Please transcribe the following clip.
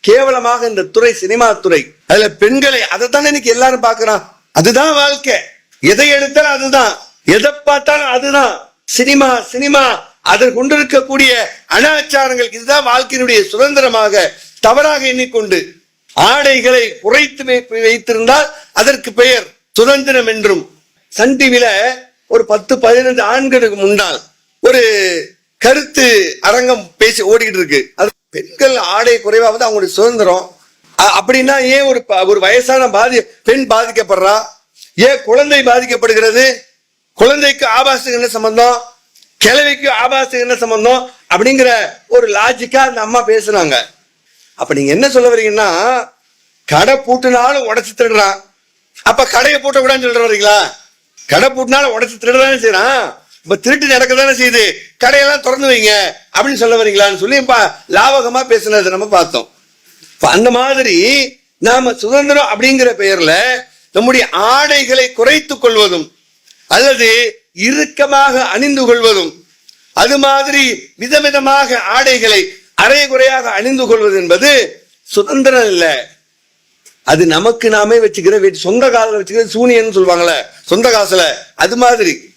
கேவலமாக இந்த துறை சினிமா துறை. அதுல பெண்களை அதை தானே இன்னைக்கு எல்லாரும் பாக்குறான் அதுதான் வாழ்க்கை. எதை எடுத்தாலும் அதுதான். எதை பார்த்தாலும் அதுதான். Cinema cinema. அதில் கொண்டிருக்கக்கூடிய அனாச்சாரங்கள் இதுதான் வாழ்க்கையினுடைய சுதந்திரமாக தவறாக எண்ணிக்கொண்டு ஆடைகளை குறைத்து வைத்திருந்தால் அதற்கு பெயர் சுதந்திரம் என்றும். சன் டிவில ஒரு பத்து பதினைந்து ஆண்களுக்கு முன்னால் ஒரு கருத்து அரங்கம் பேசி ஓடிக்கிட்டு இருக்கு. அது பெண்கள் ஆடை குறைவாவது அவங்களுடைய சுதந்திரம். அப்படின்னா ஏன் ஒரு ப- ஒரு வயசான பாதி பெண் பாதிக்கப்படுறா? ஏன் குழந்தை பாதிக்கப்படுகிறது? குழந்தைக்கு ஆபாசத்துக்கு என்ன சம்பந்தம்? கிழவிக்கு ஆபாசத்துக்கு என்ன சம்பந்தம்? அப்படிங்கிற ஒரு லாஜிக்கா அந்த அம்மா பேசுனாங்க. அப்ப நீங்க என்ன சொல்ல வரீங்கன்னா கடை பூட்டினாலும் உடச்சு திருடுறான். அப்ப கடையை பூட்ட கூடாதுன்னு சொல்ற வரீங்களா கடை பூட்டினாலும் உடச்சு திருடுறான்னு செய்யறான் இப்ப திருட்டு நடக்கதானே செய்யுது. கடையெல்லாம் திறந்து வைங்க. அப்படின்னு சொல்ல வரீங்களான்னு சொல்லி பா லாவகமா பேசுனதை நம்ம பார்த்தோம். அந்த மாதிரி நாம சுதந்திரம் அப்படிங்கிற பெயர்ல நம்முடைய ஆடைகளை குறைத்துக் கொள்வதும் அல்லது இறுக்கமாக அணிந்து கொள்வதும் அது மாதிரி விதவிதமாக ஆடைகளை அரைகுறையாக அணிந்து கொள்வது என்பது சுதந்திரம் இல்லை. அது நமக்கு நாமே வச்சுக்கிற சொந்த காலில் வச்சுக்கிற சூனியன்னு சொல்லுவாங்கல்ல சொந்த காசுல. அது மாதிரி.